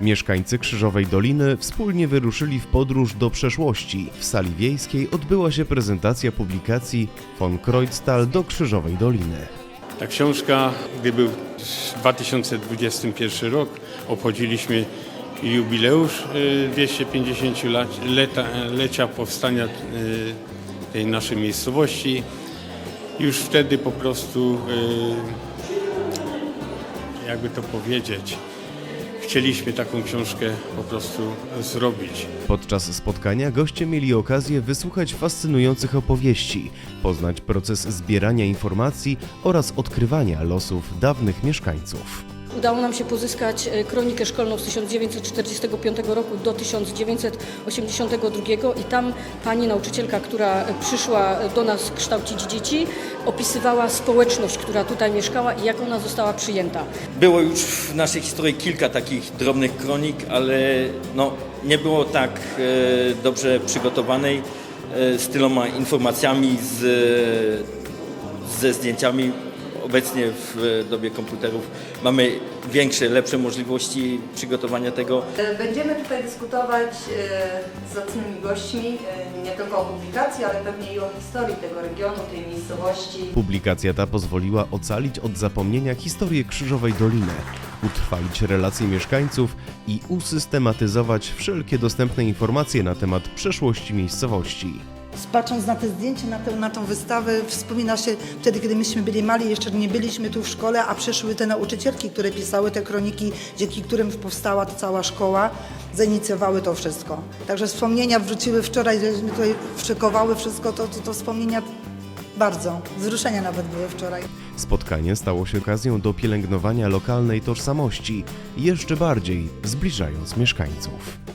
Mieszkańcy Krzyżowej Doliny wspólnie wyruszyli w podróż do przeszłości. W sali wiejskiej odbyła się prezentacja publikacji von Kreutztal do Krzyżowej Doliny. Ta książka, gdy był 2021 rok, obchodziliśmy jubileusz y, 250 lat, leta, lecia powstania y, tej naszej miejscowości. Już wtedy po prostu, y, jakby to powiedzieć, chcieliśmy taką książkę po prostu zrobić. Podczas spotkania goście mieli okazję wysłuchać fascynujących opowieści, poznać proces zbierania informacji oraz odkrywania losów dawnych mieszkańców. Udało nam się pozyskać e, kronikę szkolną z 1945 roku do 1982 i tam pani nauczycielka, która przyszła do nas kształcić dzieci, opisywała społeczność, która tutaj mieszkała i jak ona została przyjęta. Było już w naszej historii kilka takich drobnych kronik, ale no, nie było tak e, dobrze przygotowanej e, z tyloma informacjami, z, ze zdjęciami. Obecnie w dobie komputerów mamy większe, lepsze możliwości przygotowania tego. Będziemy tutaj dyskutować e, z zacnymi gośćmi, e, nie tylko o publikacji, ale pewnie i o historii tego regionu, tej miejscowości. Publikacja ta pozwoliła ocalić od zapomnienia historię Krzyżowej Doliny, utrwalić relacje mieszkańców i usystematyzować wszelkie dostępne informacje na temat przeszłości miejscowości. Patrząc na te zdjęcia, na, tę, na tą wystawę, wspomina się wtedy, kiedy myśmy byli mali, jeszcze nie byliśmy tu w szkole, a przyszły te nauczycielki, które pisały te kroniki, dzięki którym powstała ta cała szkoła, zainicjowały to wszystko. Także wspomnienia wróciły wczoraj, żeśmy tutaj szykowały wszystko, to, to, to wspomnienia bardzo, wzruszenia nawet były wczoraj. Spotkanie stało się okazją do pielęgnowania lokalnej tożsamości, jeszcze bardziej zbliżając mieszkańców.